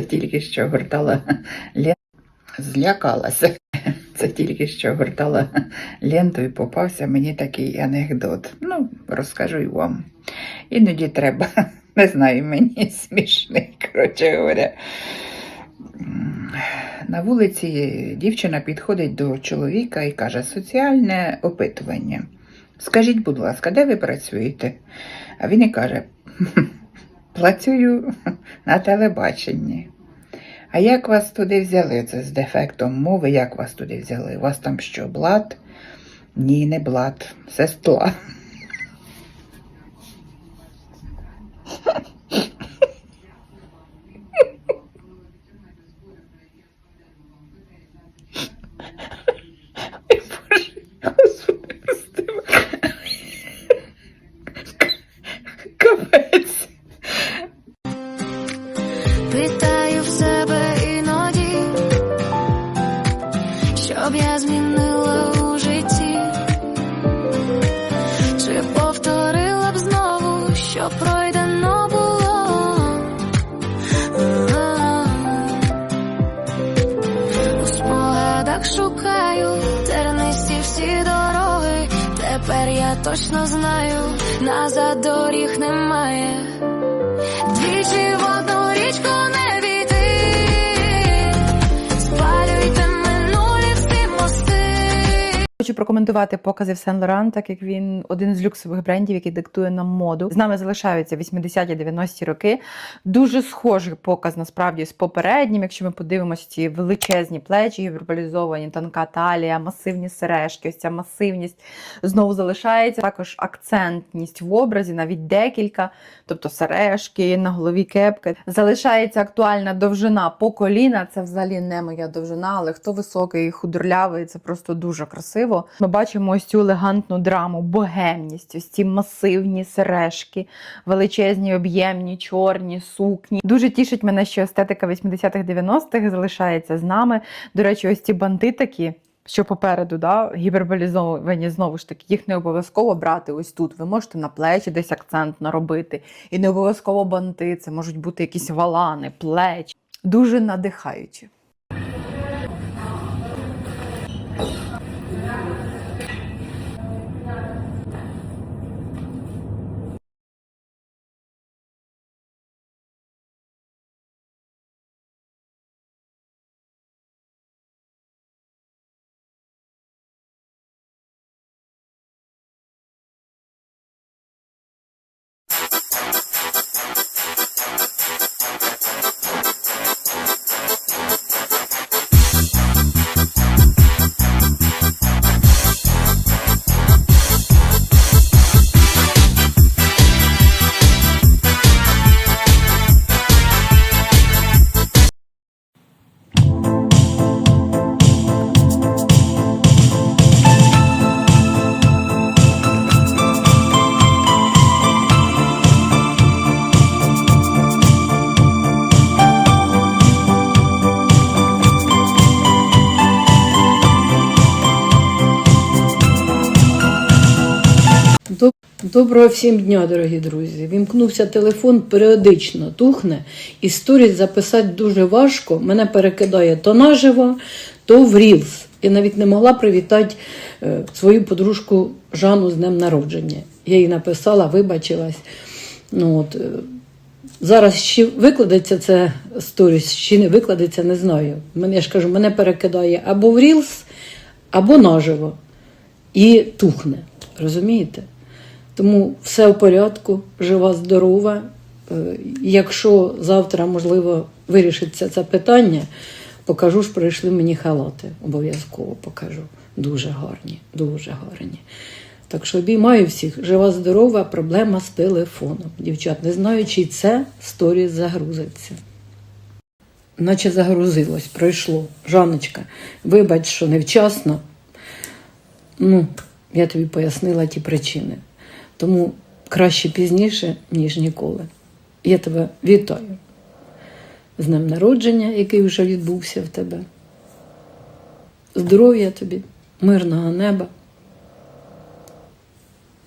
Це тільки що гортала ленту. Злякалася. Це тільки що гортала ленту і попався мені такий анекдот. Ну, розкажу й вам. Іноді треба, не знаю, мені смішний, коротше говоря. На вулиці дівчина підходить до чоловіка і каже: соціальне опитування. Скажіть, будь ласка, де ви працюєте? А він і каже: працюю на телебаченні. А як вас туди взяли? Це з дефектом мови, як вас туди взяли? У вас там що, блат? Ні, не блат, сестла. прокоментувати покази в Сен Лоран, так як він один з люксових брендів, який диктує нам моду. З нами залишаються 80-90-ті роки. Дуже схожий показ насправді з попереднім. Якщо ми подивимося ці величезні плечі, гіперболізовані, тонка талія, масивні сережки, ось ця масивність знову залишається. Також акцентність в образі, навіть декілька, тобто сережки, на голові кепки. Залишається актуальна довжина по коліна. Це взагалі не моя довжина, але хто високий, худорлявий, це просто дуже красиво. Ми бачимо ось цю елегантну драму, богемність, ось ці масивні сережки, величезні, об'ємні, чорні сукні. Дуже тішить мене, що естетика 80-х, 90-х залишається з нами. До речі, ось ці банти такі. Що попереду, да, гіперболізовані, знову ж таки, їх не обов'язково брати ось тут. Ви можете на плечі десь акцент наробити. І не обов'язково банти, це можуть бути якісь валани, плечі. Дуже надихаючі. Доброго всім дня, дорогі друзі. Вімкнувся телефон, періодично тухне, і сторіс записати дуже важко. Мене перекидає то наживо, то в Рілс. Я навіть не могла привітати е, свою подружку Жанну з днем народження. Я їй написала, вибачилась. Ну, от, е, зараз чи викладеться це сторіс, чи не викладеться, не знаю. Мене, я ж кажу, мене перекидає або в Рілс, або наживо. І тухне. Розумієте? Тому все в порядку, жива, здорова. Е, Якщо завтра, можливо, вирішиться це питання, покажу ж, прийшли мені халати. Обов'язково покажу. Дуже гарні, дуже гарні. Так що обіймаю всіх. Жива, здорова, проблема з телефоном. Дівчат, не знаю, чи це сторіс загрузиться. Наче загрузилось, пройшло. Жанночка, вибач, що невчасно. Ну, я тобі пояснила ті причини. Тому краще пізніше, ніж ніколи. Я тебе вітаю з днем народження, який вже відбувся в тебе. Здоров'я тобі, мирного неба.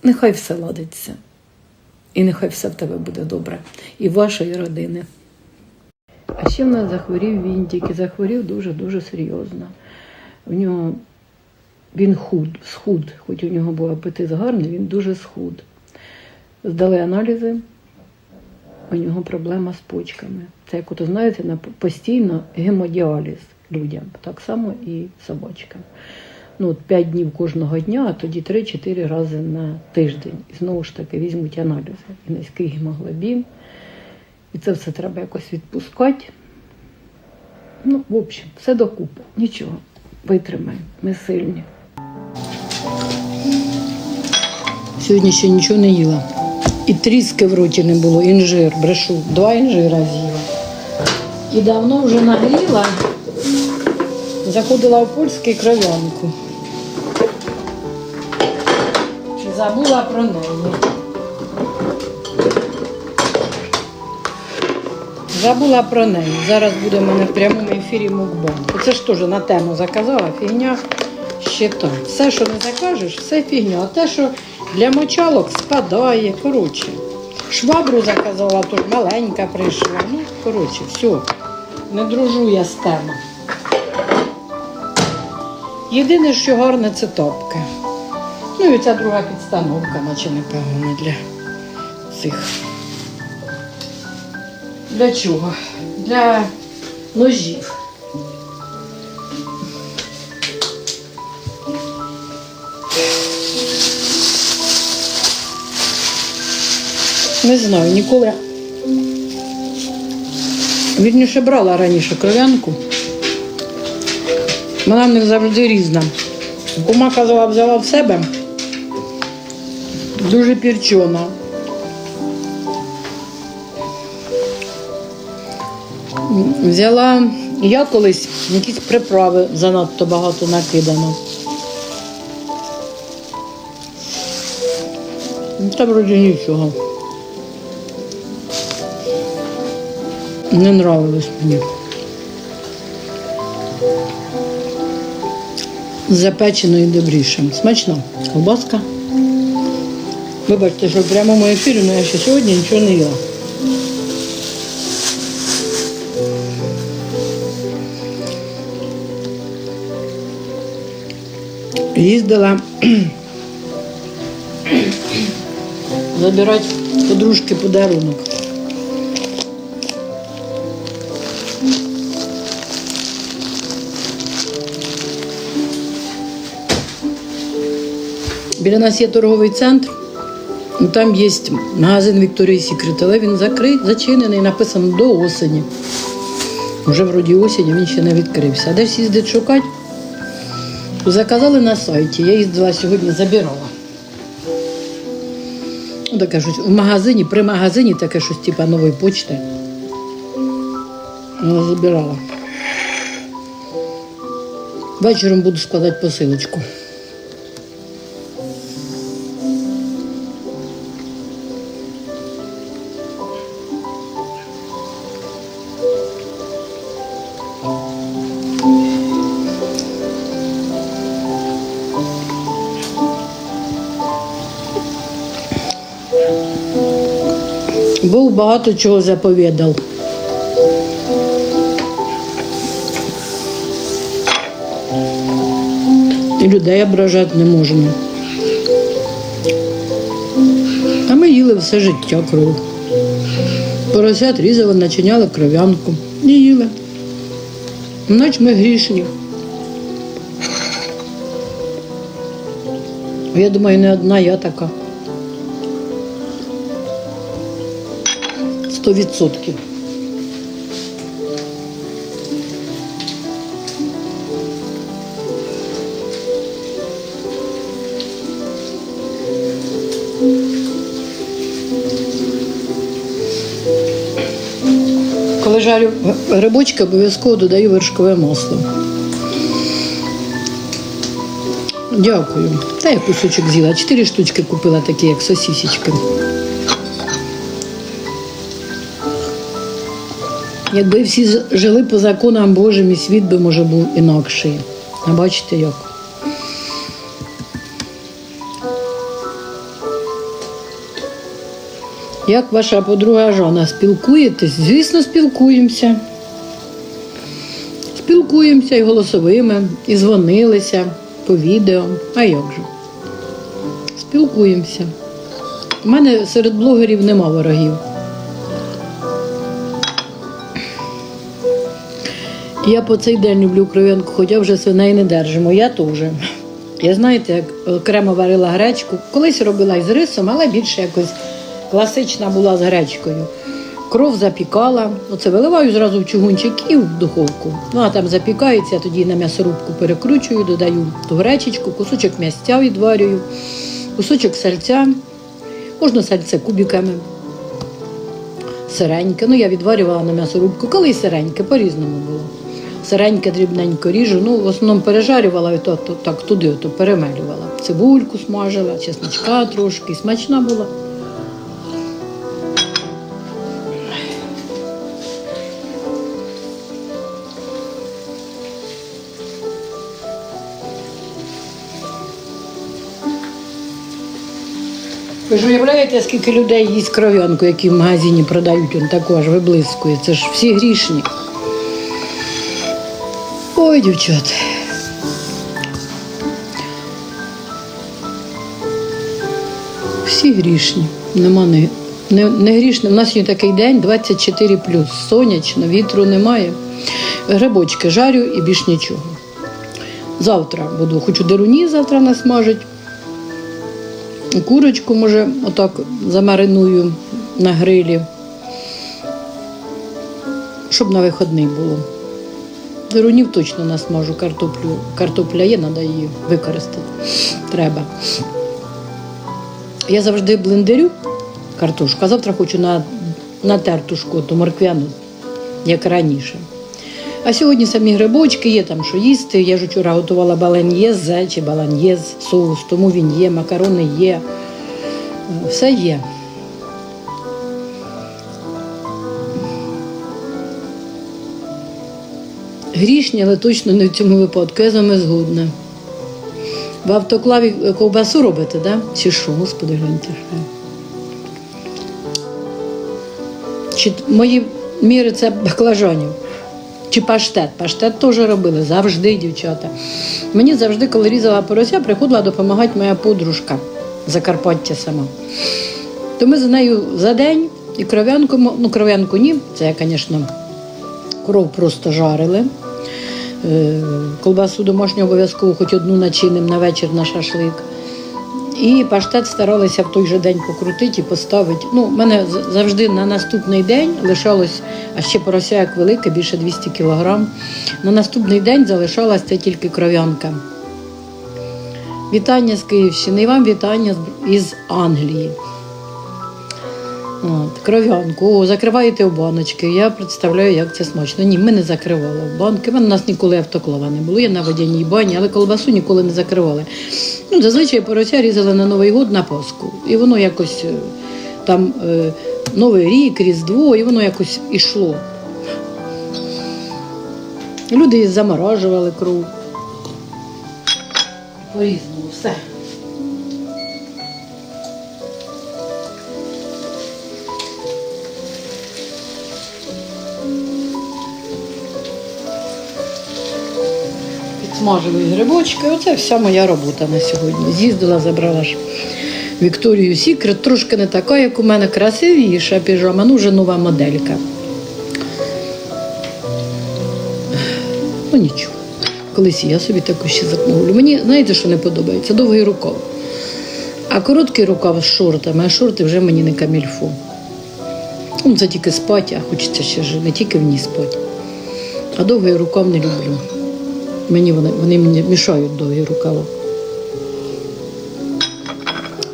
Нехай все ладиться. І нехай все в тебе буде добре. І вашої родини. А ще в нас захворів Вінтік і захворів дуже-дуже серйозно. У нього він худ, схуд, хоч у нього був апетит гарний, він дуже схуд. Здали аналізи, у нього проблема з почками. Це, як ото знаєте, на постійно гемодіаліз людям, так само і собачкам. Ну, от 5 днів кожного дня, а тоді 3-4 рази на тиждень. І знову ж таки візьмуть аналізи. І низький гемоглобін. І це все треба якось відпускати. Ну, в общем, все докупи. Нічого. Витримаємо. Ми сильні. Сьогодні ще нічого не їла. І тріски в роті не було, інжир, брешу. Два інжира з'їла. І давно вже нагріла, заходила в польський кров'янку. Забула про неї. Забула про неї. Зараз буде в мене в прямому ефірі мукбан. Оце ж теж на тему заказала, фігня ще так. Все, що не закажеш, все фігня. А те, що для мочалок спадає. Коротше. Швабру заказала, ж маленька прийшла. Ну, коротше, все. Не дружу я з тема. Єдине, що гарне, це топки. Ну і ця друга підстановка, наче непогана для цих. Для чого? Для ножів. Не знаю, ніколи. Вірніше брала раніше кров'янку. Вона в них завжди різна. Кума казала, взяла в себе. Дуже пірчона. Взяла я колись якісь приправи занадто багато накидано. Та вроді нічого. Не нравилось мені. Запечено і добріше. Смачно. Колбаска. Вибачте, що в прямому ефірі, але я ще сьогодні нічого не їла. Їздила забирати подружки подарунок. Біля нас є торговий центр. ну, Там є магазин Вікторії Сікрет, але він закрит, зачинений, написано до осені. Вже вроді осінь, він ще не відкрився. А де всі їздять шукати? Заказали на сайті. Я їздила сьогодні, забирала. Ну, Таке в магазині, при магазині таке щось типу нової почти. Ну, забирала. Вечором буду складати посилочку. Бог багато чого заповідав. І людей ображати не можна. А ми їли все життя кров. Поросят різали, начиняли кров'янку. І їли. Значить ми грішні. Я думаю, не одна я така. Сто відсотків. Коли жарю грибочки, обов'язково додаю вершкове масло. Дякую. Та я кусочок з'їла. Чотири штучки купила такі, як сосісечки. Якби всі жили по законам Божим, і світ би може був інакший. А бачите як? Як ваша подруга Жана, спілкуєтесь? Звісно, спілкуємося. Спілкуємося і голосовими, і дзвонилися по відео. А як же? Спілкуємося. У мене серед блогерів нема ворогів. Я по цей день люблю кров'янку, хоча вже свиней не держимо. Я теж. Я знаєте, як окремо варила гречку. Колись робила із рисом, але більше якось класична була з гречкою. Кров запікала, оце виливаю зразу в чугунчик і в духовку. Ну а там запікається, тоді на м'ясорубку перекручую, додаю ту гречечку, кусочок м'ястя відварюю, кусочок сальця, можна сальце кубиками. Сиреньке, ну я відварювала на м'ясорубку, коли й сиреньке, по-різному було. Сиреньке дрібненько ріжу, ну в основному пережарювала і то, то так туди ото перемелювала. Цибульку смажила, чесночка трошки, смачна була. Ви ж уявляєте, скільки людей їсть кров'янку, які в магазині продають, он також виблискує. Це ж всі грішні. Ой, дівчата. Всі грішні. Нема не, не, не грішні. У нас сьогодні такий день 24 плюс. сонячно, вітру немає. Грибочки жарю і більш нічого. Завтра буду, хочу деруні завтра насмажить. Курочку, може, отак замариную на грилі, щоб на вихідний було. Дерунів точно насмажу картоплю. Картопля є, треба її використати. Треба. Я завжди блендерю картошку, а завтра хочу на, на терту шкоту, морквяну, як раніше. А сьогодні самі грибочки, є там що їсти. Я ж вчора готувала баланьєз чи баланьєз соус, тому він є, макарони є. Все є. Грішні, але точно не в цьому випадку. Я з вами згодна. В автоклаві ковбасу робите, да? Чи що, господи, гляньте. Чи мої міри це баклажанів? Чи паштет? Паштет теж робили завжди, дівчата. Мені завжди, коли різала порося, приходила допомагати моя подружка Закарпаття сама. То ми за нею за день і кров'янку, ну кров'янку ні, це я, звісно, кров просто жарили. Е, Колбасу домашню обов'язково хоч одну начиним на вечір на шашлик. І паштет старалися в той же день покрутити і поставити. Ну, в мене завжди на наступний день лишалось, а ще порося як велике, більше 200 кілограм. На наступний день залишалась це тільки кров'янка. Вітання з Київщини і вам вітання із Англії. От, кров'янку. Закриваєте в баночки. Я представляю, як це смачно. Ні, ми не закривали в банки. У нас ніколи автоклава не було. Я на водяній бані, але колбасу ніколи не закривали. Ну, зазвичай порося різали на Новий год на Пасху. І воно якось е, там е, Новий рік, Різдво, і воно якось ішло. Люди заморажували кров. По-різному все. Підсмажили грибочки. Оце вся моя робота на сьогодні. З'їздила, забрала ж Вікторію Сікрет. Трошки не така, як у мене, красивіша піжама, ну вже нова моделька. Ну нічого. Колись я собі таку ще замовлю. Мені знаєте, що не подобається? Довгий рукав. А короткий рукав з шортами, а шорти вже мені не камільфо. Ну, це тільки спать, а хочеться ще жити, не тільки в ній спать. А довгий рукав не люблю. Мені вони, вони мені мішають довгі рукава.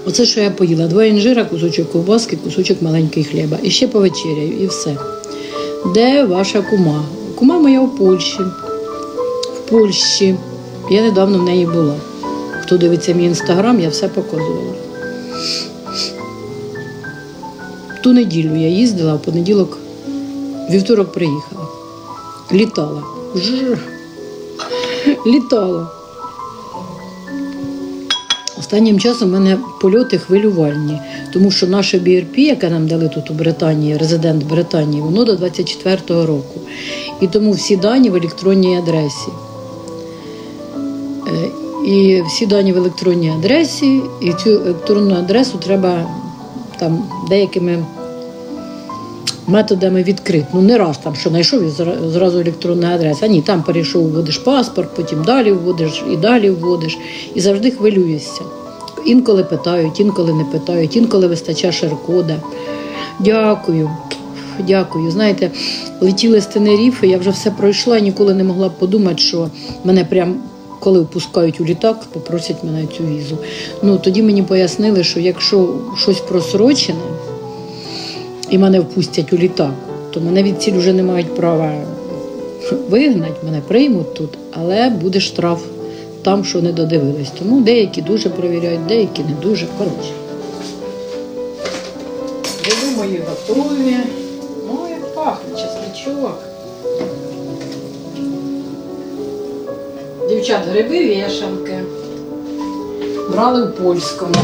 Оце, що я поїла. Два інжира, кусочок ковбаски, кусочок маленький хліба. І ще повечеряю, і все. Де ваша кума? Кума моя в Польщі. В Польщі. Я недавно в неї була. Хто дивиться мій інстаграм, я все показувала. Ту неділю я їздила, а в понеділок, вівторок приїхала. Літала. Жж. Літала. Останнім часом у мене польоти хвилювальні, тому що наше BRP, яке нам дали тут у Британії, резидент Британії, воно до 24-го року. І тому всі дані в електронній адресі. Е, І всі дані в електронній адресі, і цю електронну адресу треба там деякими методами відкрити. Ну, не раз там, що знайшов і зра- зразу електронна адреса. Ні, там перейшов, вводиш паспорт, потім далі вводиш і далі вводиш. І завжди хвилюєшся. Інколи питають, інколи не питають, інколи вистачає шер-кода. Дякую. Дякую. Знаєте, летіли з Тенеріфи, я вже все пройшла, ніколи не могла подумати, що мене прям. Коли впускають у літак, попросять мене цю візу. Ну тоді мені пояснили, що якщо щось просрочене і мене впустять у літак, то мене від ціль вже не мають права вигнати, мене приймуть тут, але буде штраф там, що не додивились. Тому деякі дуже перевіряють, деякі не дуже. Коротше. Гриби мої готові. Ой, як пахне чесничок. Дівчат, гриби вішанки. Брали в польському.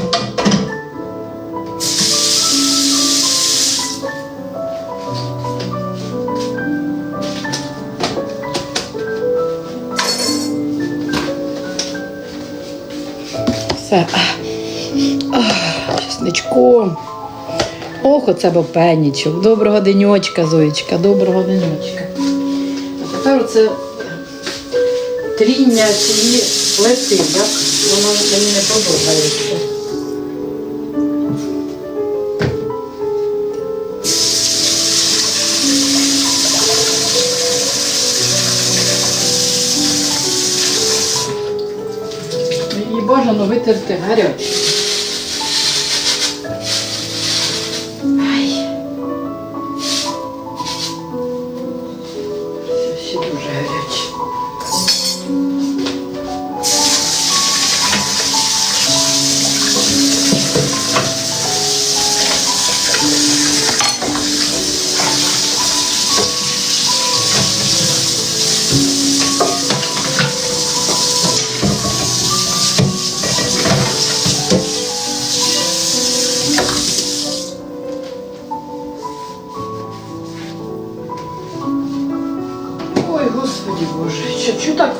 Все. Чесничком. Ох, оце бо пенічок. Доброго денечка, Зоєчка, доброго денечка. А тепер оце тріння цієї плити, як воно мені не подобається. Її бажано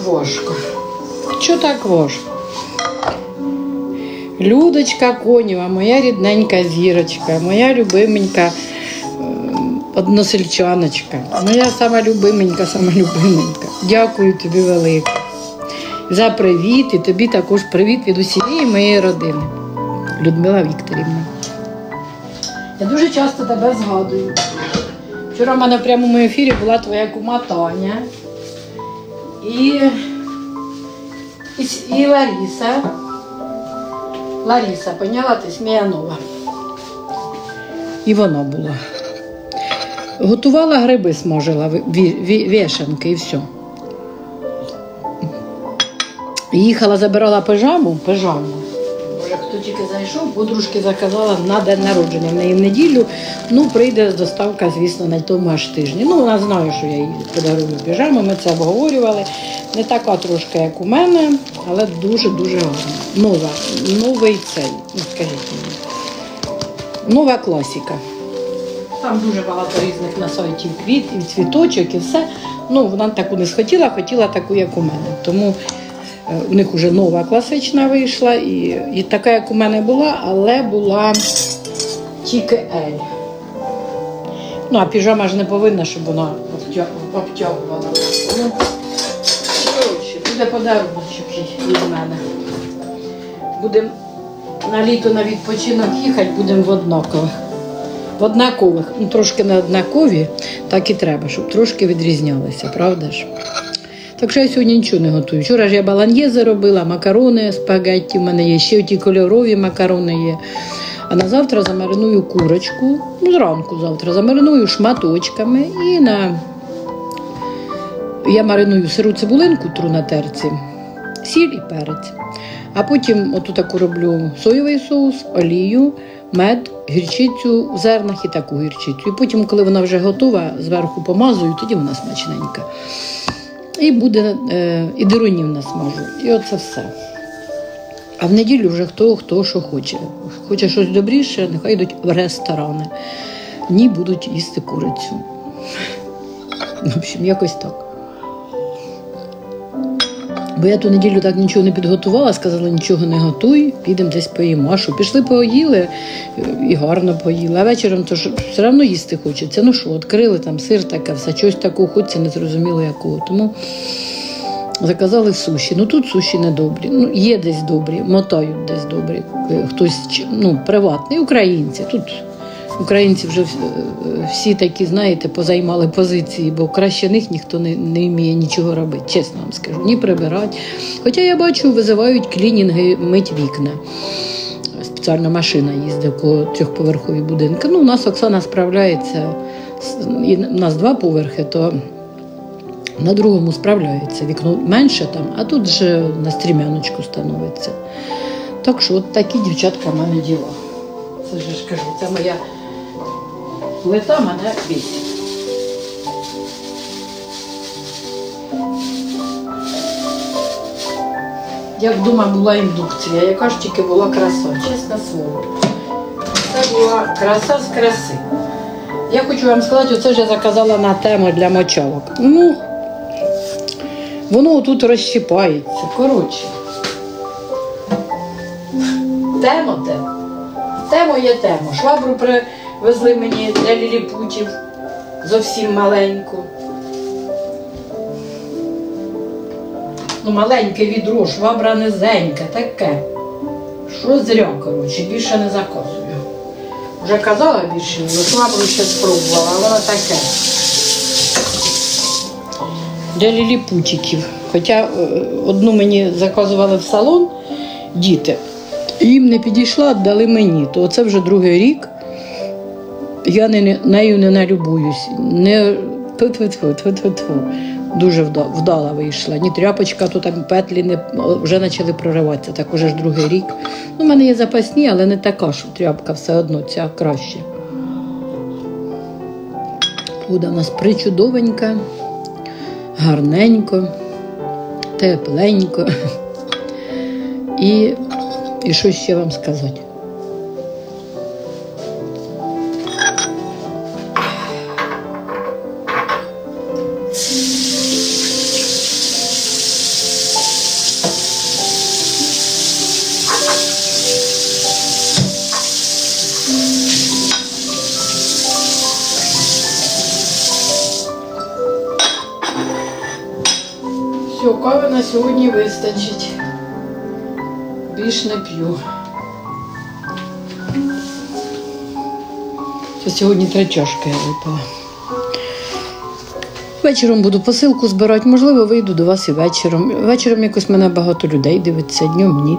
важко? Що так важко? Людочка Конєва, моя рідненька зірочка, моя любименька ем, односельчаночка, моя сама любименька, сама любименька. Дякую тобі велике за привіт і тобі також привіт від усієї моєї родини. Людмила Вікторівна. Я дуже часто тебе згадую. Вчора в мене в прямому ефірі була твоя кума Таня і, і, і Лариса. Ларіса, поняла ти Сміянова. І вона була. Готувала гриби, смажила ві- ві- ві- вішанки і все. Їхала, забирала пижаму, пижаму. Хто тільки зайшов, подружки заказала на день народження в неї в неділю. Ну, прийде доставка, звісно, на тому аж тижні. Ну, вона знає, що я їй подарую піжаму, ми це обговорювали. Не така трошки, як у мене, але дуже-дуже. Нова, новий цей, ну скажіть мені. Нова класіка. Там дуже багато різних на сайті квітів, цвіточок і все. Ну, вона таку не схотіла, хотіла таку, як у мене. Тому у них вже нова класична вийшла, і, і така, як у мене була, але була тільки Ель. Ну, а піжама ж не повинна, щоб вона обтягувала. Ну, буде подаруночок їй від мене. Будемо на літо на відпочинок їхати, будемо в однакових. В однакових, ну трошки не однакові, так і треба, щоб трошки відрізнялися, правда ж? Так що я сьогодні нічого не готую. Вчора ж я баланьєзи робила, макарони, спагетті в мене є, ще ті кольорові макарони є. А на завтра замариную курочку, ну зранку завтра замариную шматочками і на я мариную сиру цибулинку тру на терці, сіль і перець. А потім оту таку роблю соєвий соус, олію, мед, гірчицю в зернах і таку гірчицю. І потім, коли вона вже готова, зверху помазую, тоді вона смачненька. І буде е, і дирунів насмажу. І оце все. А в неділю вже хто хто що хоче. Хоче щось добріше, нехай йдуть в ресторани. Ні, будуть їсти курицю. В общем, якось так. Бо я ту неділю так нічого не підготувала, сказала, нічого не готуй, підемо десь поїмо. Що, пішли поїли е, і гарно поїли. А вечором то ж все одно їсти хочеться. Ну що, відкрили там сир таке, все щось такого хочеться, не зрозуміло якого. Тому заказали суші. Ну тут суші не добрі. Ну, є десь добрі, мотають десь добрі. Е, Хтось ну, приватний, українці. Тут українці вже е, всі такі, знаєте, позаймали позиції, бо краще них ніхто не, не вміє нічого робити, чесно вам скажу, ні прибирати. Хоча я бачу, визивають клінінги мить вікна. Спеціальна машина їздить коло трьохповерхові будинки. Ну, у нас Оксана справляється, і у нас два поверхи, то на другому справляється. Вікно менше там, а тут же на стрімяночку становиться. Так що от такі дівчатка в діла. Це ж кажу, це моя плита мене бісить. Як вдома була індукція, яка ж тільки була краса, чесне слово. Це була краса з краси. Я хочу вам сказати, оце ж я заказала на тему для мочалок. Ну, воно тут розщипається. Коротше. Темо те. Темо є темо. Швабру привезли мені для ліліпутів зовсім маленьку. Ну, маленьке відро, швабра низенька, таке. Що зря, коротше, більше не заказую. Вже казала більше, але швабру ще спробувала, а воно таке. Для ліліпутиків. Хоча е, одну мені заказували в салон діти. Їм не підійшла, дали мені. То це вже другий рік. Я не, нею не налюбуюсь. Не тьфу-тьфу-тьфу, тьфу-тьфу-тьфу. Дуже вдала вийшла. Ні тряпочка, то там петлі не, вже почали прориватися. Так уже ж другий рік. Ну, у мене є запасні, але не така, що тряпка все одно, ця краще. Буде у нас причудовенька, гарненько, тепленько. І, і що ще вам сказати? Сьогодні три чашки я випила. Вечором буду посилку збирати, можливо, вийду до вас і вечором. Вечором якось мене багато людей дивиться, днем ні.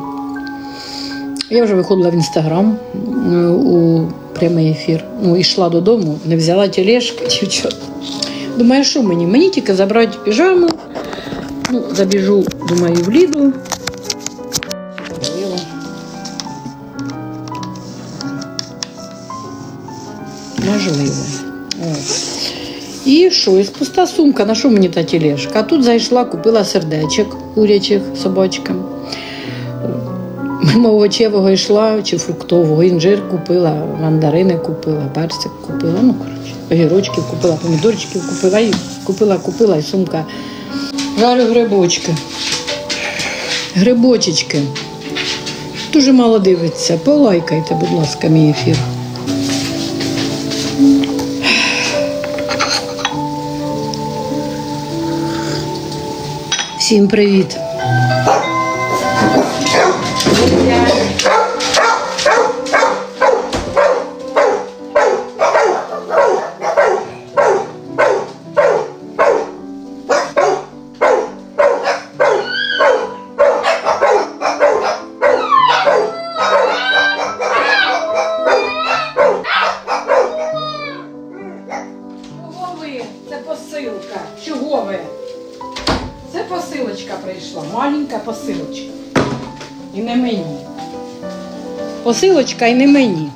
Я вже виходила в інстаграм е, у прямий ефір. Ну, йшла додому, не взяла тележку, дівчат. Думаю, що мені? Мені тільки забрати піжаму. Ну, забіжу, думаю, в Ліду. Можливо. От. І що? І пуста сумка, на що мені та тележка? А тут зайшла, купила сердечок курячих собачкам. Мимо овочевого йшла чи фруктового, інжир купила, мандарини купила, персик купила. Ну, коротше, огірочків купила, помідорчиків купила, і купила, купила, і сумка. Жарю грибочки. Грибочечки. Дуже мало дивиться. Полайкайте, будь ласка, мій ефір. Всім привіт. Це посилка. Чого ви? Посилочка прийшла, маленька посилочка. І не мені. Посилочка і не мені.